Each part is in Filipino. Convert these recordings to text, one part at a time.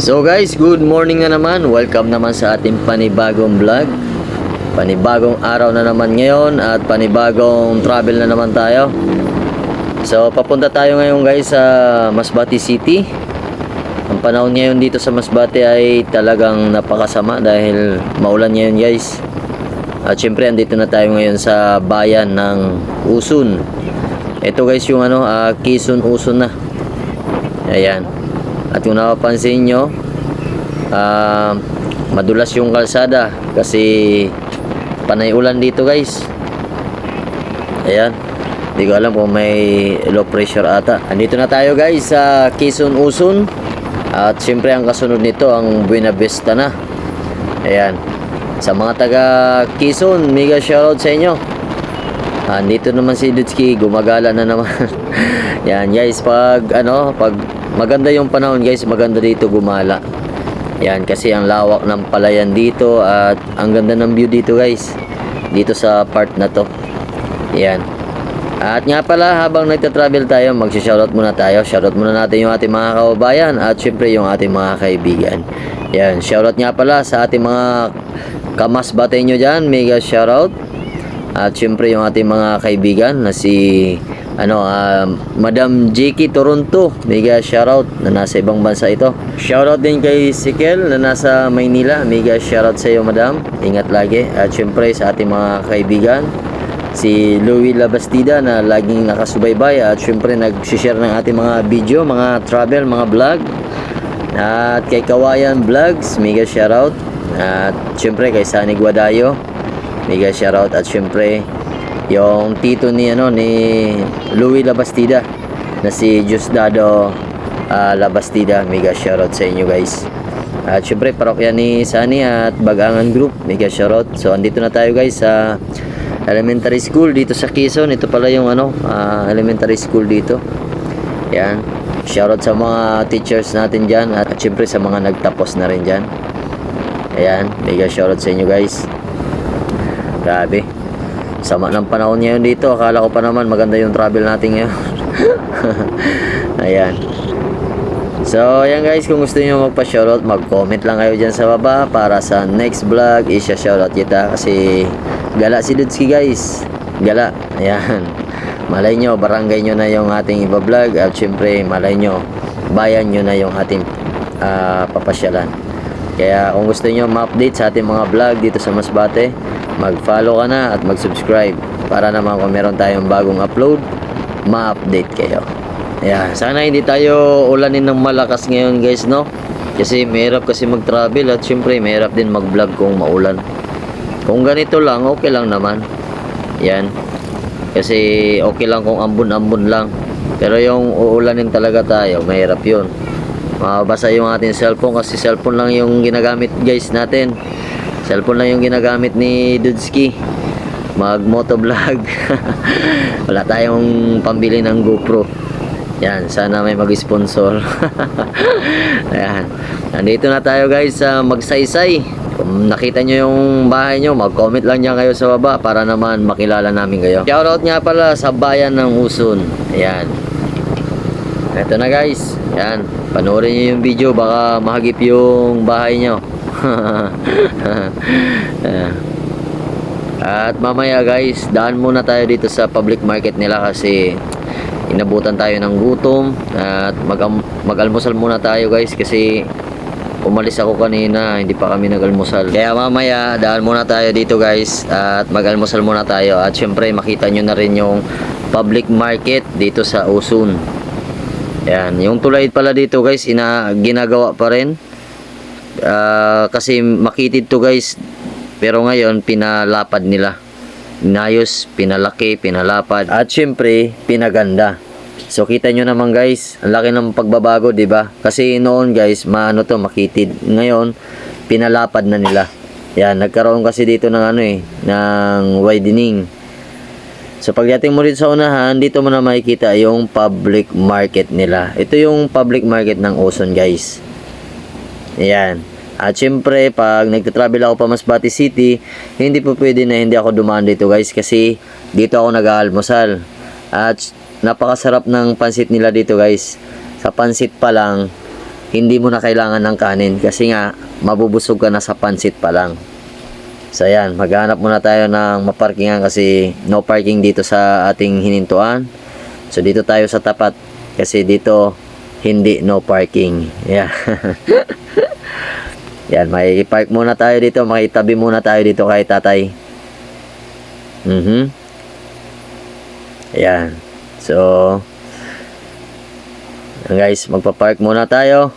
So guys, good morning na naman. Welcome naman sa ating panibagong vlog. Panibagong araw na naman ngayon at panibagong travel na naman tayo. So papunta tayo ngayon guys sa Masbate City. Ang panahon ngayon dito sa Masbate ay talagang napakasama dahil maulan ngayon guys. At syempre andito na tayo ngayon sa bayan ng Usun. Ito guys yung ano, ah, Quezon Usun na. Ayan. At kung napapansin nyo, ah, madulas yung kalsada kasi panay ulan dito guys. Ayan. Hindi ko alam kung may low pressure ata. Andito na tayo guys sa Quezon Usun. At syempre ang kasunod nito ang Buena Vista na. Ayan. Sa mga taga Quezon, mega shoutout sa inyo. Andito naman si Dutski, gumagala na naman. Yan guys, pag ano, pag maganda yung panahon guys, maganda dito gumala. Yan kasi ang lawak ng palayan dito at ang ganda ng view dito guys. Dito sa part na to. Yan. At nga pala, habang nagta-travel tayo, mag-shoutout muna tayo. Shoutout muna natin yung ating mga kababayan at syempre yung ating mga kaibigan. Yan, shoutout nga pala sa ating mga kamasbate nyo dyan. Mega shoutout. At syempre yung ating mga kaibigan na si ano ah, Madam JK Toronto. Mega shoutout na nasa ibang bansa ito. Shoutout din kay Sikel na nasa Maynila. Mega shoutout sa iyo Madam. Ingat lagi. At syempre sa ating mga kaibigan si Louie Labastida na laging nakasubaybay at syempre nag-share ng ating mga video, mga travel, mga vlog. At kay Kawayan Vlogs, mega shoutout. At syempre kay Sunny Guadayo, mega shoutout at syempre yung tito ni ano ni Louie Labastida na si Diosdado ah, Labastida, mega shoutout sa inyo guys. At syempre parokya ni Sunny at Bagangan Group, mega shoutout. So andito na tayo guys sa elementary school dito sa Quezon. Ito pala yung ano, ah, elementary school dito. Yan. Shoutout sa mga teachers natin dyan at syempre sa mga nagtapos na rin dyan. Ayan, mega shoutout sa inyo guys. Grabe. Sama ng panahon ngayon dito. Akala ko pa naman maganda yung travel natin ngayon. Ayan. So, ayan guys, kung gusto niyo magpa-shoutout, mag-comment lang kayo dyan sa baba para sa next vlog, isya-shoutout kita kasi gala si Dudski guys. Gala. Ayan. Malay nyo, barangay nyo na yung ating iba-vlog at syempre, malay nyo, bayan nyo na yung ating ah, papasyalan. Kaya kung gusto nyo ma-update sa ating mga vlog dito sa Masbate, mag-follow ka na at mag-subscribe para naman kung meron tayong bagong upload, ma-update kayo. Ayan, sana hindi tayo ulanin ng malakas ngayon guys, no? Kasi mahirap kasi mag-travel at syempre mahirap din mag-vlog kung maulan. Kung ganito lang, okay lang naman. Yan. Kasi okay lang kung ambon-ambon lang. Pero yung uulanin talaga tayo, mahirap yun. Mabasa yung ating cellphone kasi cellphone lang yung ginagamit guys natin. Cellphone lang yung ginagamit ni Dudski. Mag motovlog. Wala tayong pambili ng GoPro. Yan, sana may mag-sponsor. Ayan. Nandito na tayo guys sa Magsaysay. Kung nakita nyo yung bahay nyo, mag-comment lang dyan kayo sa baba para naman makilala namin kayo. Shoutout nga pala sa bayan ng Usun. Ayan. Ito na guys. Ayan. Panoorin nyo yung video. Baka mahagip yung bahay nyo. At mamaya guys, daan muna tayo dito sa public market nila kasi inabutan tayo ng gutom at mag mag-almusal muna tayo guys kasi umalis ako kanina, hindi pa kami nag-almusal. Kaya mamaya, daan muna tayo dito guys at mag-almusal muna tayo at syempre makita nyo na rin yung public market dito sa Usun. Yan, yung tulay pala dito guys, ina ginagawa pa rin. Ah, kasi makitid to guys, pero ngayon pinalapad nila. Inayos, pinalaki, pinalapad at syempre pinaganda. So kita nyo naman guys, ang laki ng pagbabago, ba? Kasi noon guys, maano to makitid. Ngayon pinalapad na nila. Yan, nagkaroon kasi dito ng ano eh, ng widening. So pagdating mo rin sa unahan, dito mo na makikita yung public market nila. Ito yung public market ng Oson guys. Ayan. At syempre, pag nagta-travel ako pa Masbate City, hindi po pwede na hindi ako dumaan dito guys kasi dito ako nag-aalmusal. At napakasarap ng pansit nila dito guys. Sa pansit pa lang, hindi mo na kailangan ng kanin kasi nga mabubusog ka na sa pansit pa lang. So ayan, maghanap muna tayo ng maparkingan kasi no parking dito sa ating hinintuan. So dito tayo sa tapat kasi dito hindi no parking. Yeah. Yan, may park muna tayo dito, makitabi muna tayo dito kay tatay. Mhm. Yan. So, guys, magpa-park muna tayo.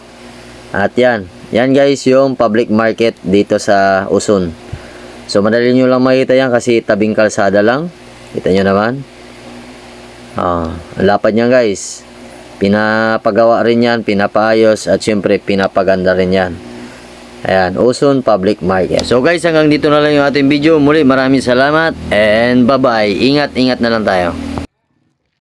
At yan. Yan guys, yung public market dito sa Uson. So, madali nyo lang makita yan kasi tabing kalsada lang. Kita nyo naman. Ah, ang lapad niyan guys. Pinapagawa rin yan, pinapaayos at syempre pinapaganda rin yan. Ayan, Uson Public Market. So guys, hanggang dito na lang yung ating video. Muli, maraming salamat and bye-bye. Ingat-ingat na lang tayo.